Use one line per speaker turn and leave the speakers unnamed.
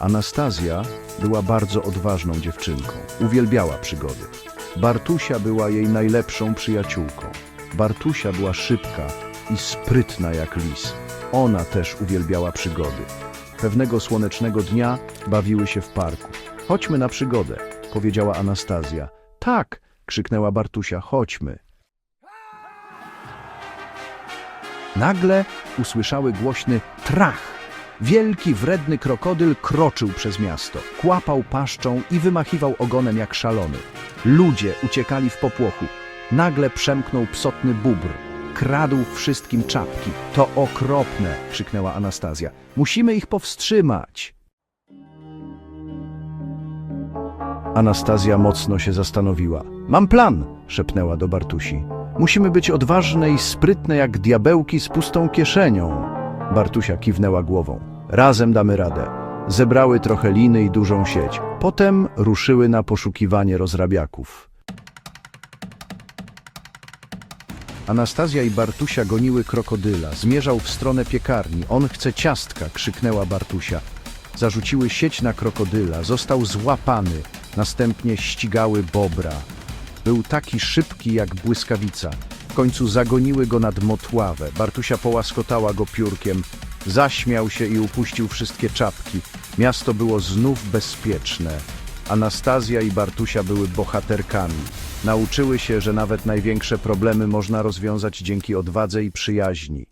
Anastazja była bardzo odważną dziewczynką. Uwielbiała przygody. Bartusia była jej najlepszą przyjaciółką. Bartusia była szybka i sprytna jak lis. Ona też uwielbiała przygody. Pewnego słonecznego dnia bawiły się w parku. Chodźmy na przygodę, powiedziała Anastazja. Tak, krzyknęła Bartusia, chodźmy. Nagle usłyszały głośny trach. Wielki, wredny krokodyl kroczył przez miasto, kłapał paszczą i wymachiwał ogonem jak szalony. Ludzie uciekali w popłochu. Nagle przemknął psotny bóbr. Kradł wszystkim czapki. To okropne, krzyknęła Anastazja. Musimy ich powstrzymać. Anastazja mocno się zastanowiła. Mam plan, szepnęła do Bartusi. Musimy być odważne i sprytne jak diabełki z pustą kieszenią. Bartusia kiwnęła głową. Razem damy radę. Zebrały trochę liny i dużą sieć. Potem ruszyły na poszukiwanie rozrabiaków. Anastazja i Bartusia goniły krokodyla. Zmierzał w stronę piekarni. On chce ciastka, krzyknęła Bartusia. Zarzuciły sieć na krokodyla. Został złapany. Następnie ścigały bobra. Był taki szybki jak błyskawica. W końcu zagoniły go nad motławę. Bartusia połaskotała go piórkiem. Zaśmiał się i upuścił wszystkie czapki. Miasto było znów bezpieczne. Anastazja i Bartusia były bohaterkami. Nauczyły się, że nawet największe problemy można rozwiązać dzięki odwadze i przyjaźni.